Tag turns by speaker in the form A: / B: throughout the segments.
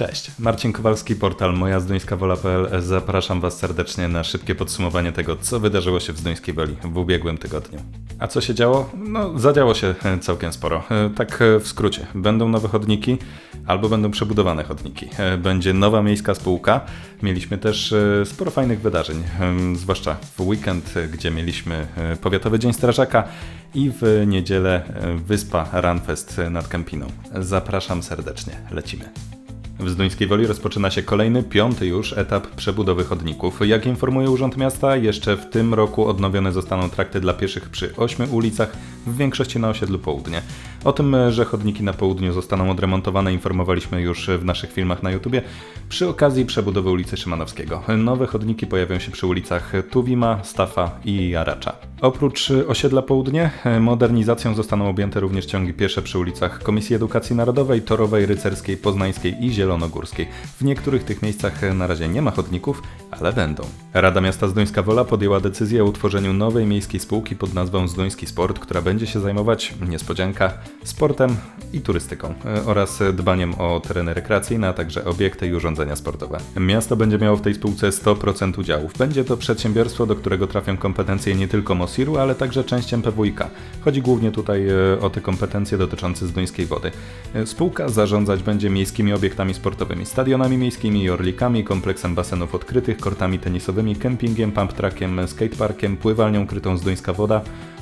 A: Cześć, Marcin Kowalski, portal mojaZduńskawola.pl. Zapraszam Was serdecznie na szybkie podsumowanie tego, co wydarzyło się w Zduńskiej Woli w ubiegłym tygodniu. A co się działo? No, zadziało się e, całkiem sporo. E, Tak e, w skrócie. Będą nowe chodniki, albo będą przebudowane chodniki. Będzie nowa miejska spółka. Mieliśmy też sporo fajnych wydarzeń, zwłaszcza w weekend, gdzie mieliśmy Powiatowy Dzień Strażaka i w niedzielę Wyspa Runfest nad Kępiną. Zapraszam serdecznie. Lecimy. W Zduńskiej Woli rozpoczyna się kolejny, piąty już etap przebudowy chodników. Jak informuje Urząd Miasta, jeszcze w tym roku odnowione zostaną trakty dla pieszych przy ośmiu ulicach, w większości na osiedlu Południe. O tym, że chodniki na południu zostaną odremontowane, informowaliśmy już w naszych filmach na YouTubie przy okazji przebudowy ulicy Szymanowskiego. Nowe chodniki pojawią się przy ulicach Tuwima, Stafa i Jaracza. Oprócz osiedla Południe, modernizacją zostaną objęte również ciągi piesze przy ulicach Komisji Edukacji Narodowej, Torowej, Rycerskiej, Poznańskiej i Zielonogórskiej. W niektórych tych miejscach na razie nie ma chodników, ale będą. Rada Miasta Zduńska Wola podjęła decyzję o utworzeniu nowej miejskiej spółki pod nazwą Zduński Sport, która będzie się zajmować, niespodzianka, sportem i turystyką e, oraz dbaniem o tereny rekreacyjne, a także obiekty i urządzenia sportowe. Miasto będzie miało w tej spółce 100% udziałów. Będzie to przedsiębiorstwo, do którego trafią kompetencje nie tylko MOSIR-u, ale także część MPWiK. Chodzi głównie tutaj e, o te kompetencje dotyczące Zduńskiej Wody. E, Spółka zarządzać będzie miejskimi obiektami sportowymi, stadionami miejskimi orlikami, kompleksem basenów odkrytych, kortami tenisowymi, kempingiem, pump trackiem, skateparkiem, pływalnią krytą Zduńska Woda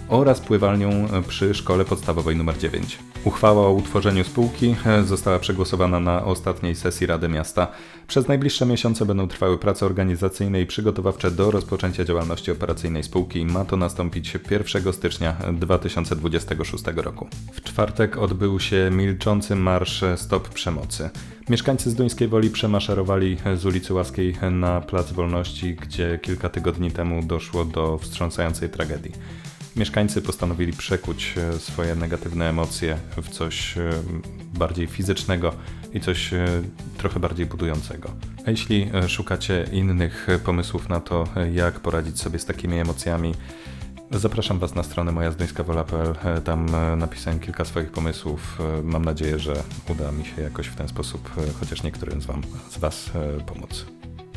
A: oraz pływalnią przy szkole podstawowej nr 9. Uchwała o utworzeniu spółki e, została przegłosowana na ostatniej sesji Rady Miasta. Przez najbliższe miesiące będą trwały prace organizacyjne i przygotowawcze do rozpoczęcia działalności operacyjnej spółki. Ma to nastąpić 1 stycznia 2026 roku. W czwartek odbył się milczący marsz Stop Przemocy. Mieszkańcy z Duńskiej Woli przemaszerowali z ulicy Łaskiej na Plac Wolności, gdzie kilka tygodni temu doszło do wstrząsającej tragedii. Mieszkańcy postanowili przekuć e, swoje negatywne emocje w coś e, bardziej fizycznego i coś e, trochę bardziej budującego. A jeśli szukacie innych pomysłów na to, jak poradzić sobie z takimi emocjami, zapraszam Was na stronę mojazdojskawola.pl. E, Tam napisałem kilka swoich pomysłów. Mam nadzieję, że uda mi się jakoś w ten sposób chociaż niektórym z, wam, z Was pomóc.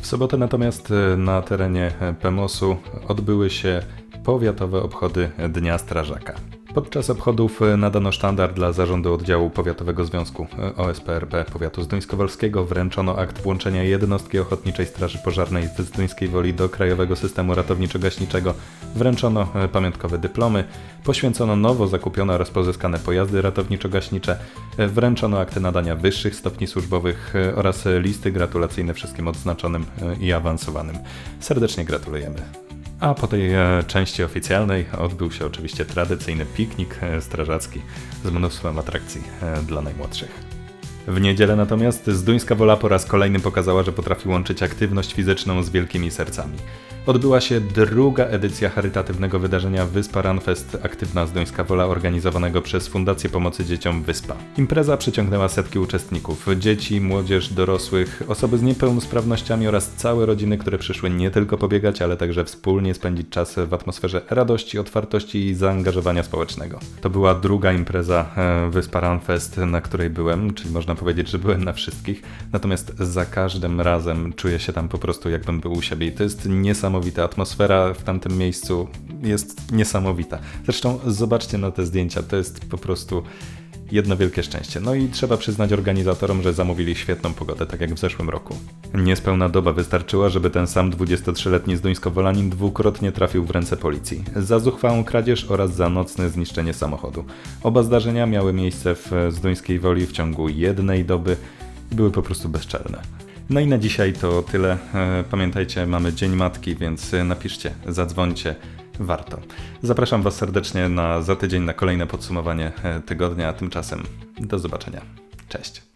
A: W sobotę natomiast na terenie Pemosu odbyły się powiatowe obchody Dnia Strażaka. Podczas obchodów e, nadano sztandar dla zarządu oddziału Powiatowego Związku e, OSPRP Powiatu Zduńskowolskiego. Wręczono akt włączenia jednostki Ochotniczej Straży Pożarnej w Zduńskiej Woli do Krajowego Systemu Ratowniczo-Gaśniczego. Wręczono e, pamiątkowe dyplomy. Poświęcono nowo zakupione oraz pozyskane pojazdy ratowniczo-gaśnicze. Wręczono akty nadania wyższych stopni służbowych oraz listy gratulacyjne wszystkim odznaczonym i awansowanym. Serdecznie gratulujemy. A po tej e, części oficjalnej odbył się oczywiście tradycyjny piknik e, strażacki z mnóstwem atrakcji e, dla najmłodszych. W niedzielę natomiast Zduńska Wola po raz kolejny pokazała, że potrafi łączyć aktywność fizyczną z wielkimi sercami. Odbyła się druga edycja charytatywnego wydarzenia Wyspa Runfest Aktywna Zduńska Wola organizowanego przez Fundację Pomocy Dzieciom Wyspa. Impreza przyciągnęła setki uczestników, dzieci, młodzież, dorosłych, osoby z niepełnosprawnościami oraz całe rodziny, które przyszły nie tylko pobiegać, ale także wspólnie spędzić czas w atmosferze radości, otwartości i zaangażowania społecznego. To była druga impreza e, Wyspa Runfest, na której byłem, czyli można powiedzieć, że byłem na wszystkich, natomiast za każdym razem czuję się tam po prostu jakbym był u siebie i to jest niesamowita atmosfera w tamtym miejscu jest niesamowita. Zresztą zobaczcie na te zdjęcia, to jest po prostu jedno wielkie szczęście. No i trzeba przyznać organizatorom, że zamówili świetną pogodę, tak jak w zeszłym roku. Niespełna doba wystarczyła, żeby ten sam 23-letni zduńskowolanin dwukrotnie trafił w ręce policji. Za zuchwałą kradzież oraz za nocne zniszczenie samochodu. Oba zdarzenia miały miejsce w Zduńskiej Woli w ciągu jednej doby i były po prostu bezczelne. No i na dzisiaj to tyle. E, Pamiętajcie, mamy Dzień Matki, więc e, napiszcie, zadzwońcie. Warto. Zapraszam Was serdecznie na za tydzień na kolejne podsumowanie e, tygodnia, a tymczasem do zobaczenia. Cześć.